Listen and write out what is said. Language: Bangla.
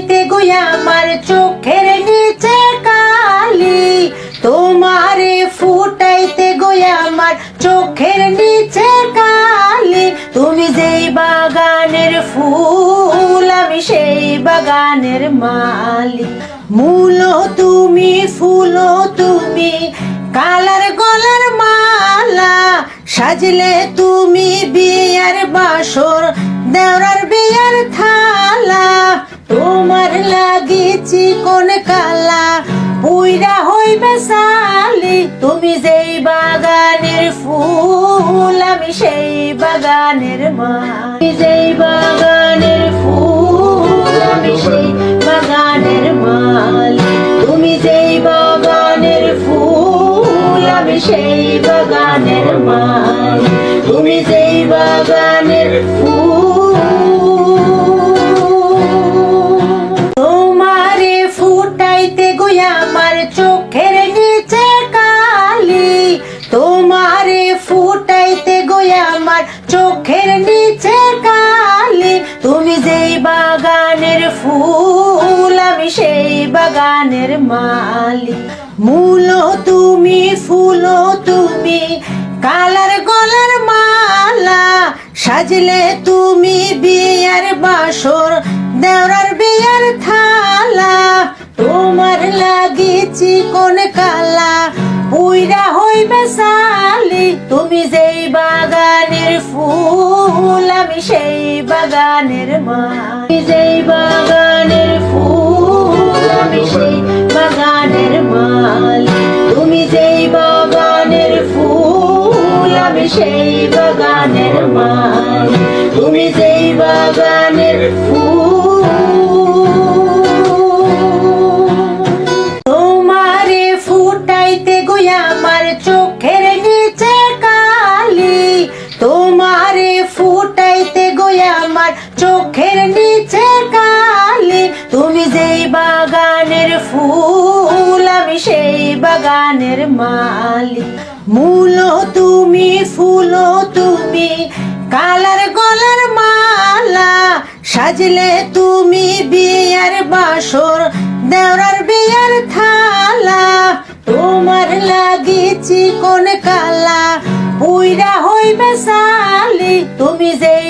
ফুটাইতে গুয়া আমার চোখের নিচে কালি। তোমারে ফুটাইতে গুয়া আমার চোখের নিচে কালি। তুমি যেই বাগানের ফুল, আমি সেই বাগানের মালি মূল তুমি, ফুল তুমি, কালার গলার মালা। সাজলে তুমি বিয়ার বাসর, দেওরার বিয়ার থালা তোমার লাগিছি কোন কালা, পুইরা হইবে সালি, তুমি যেই বাগানের ফুল, আমি সেই বাগানের মা। যেই বাগানের ফুল, আমি সেই বাগানের মাল তুমি যেই বাগানের ফুল, আমি সেই বাগানের মাল তুমি যেই বাগানের ফুল আমার চোখের নিচে কালি, তোমারে ফুটাইতে গুয়া আমার চোখের নিচে কালি। তুমি যেই বাগানের ফুল, আমি সেই বাগানের মালি মূল তুমি, ফুল তুমি, কালার গলার মালা, সাজলে তুমি বিয়ার বাসর, দেওরার বিয়ার থালা। তোমার লাগিছি কোন কালা, পুইরা হইবে সালি তুমি যেই বাগানের ফুল, আমি সেই বাগানের মা। যেই বাগানের ফুল, আমি সেই বাগানের মাল তুমি যেই বাগানের ফুল, আমি সেই বাগানের মাল তুমি যেই বাগানের ফুল তুমি যেই বাগানের ফুল, আমি সেই বাগানের মালি মূল তুমি, ফুল তুমি, কালার গলার মালা সাজলে তুমি বিয়ার বাসর, দেওরার বিয়ার থালা। তোমার লাগিছি কোন কালা, পুইরা হইবে সালি, তুমি যেই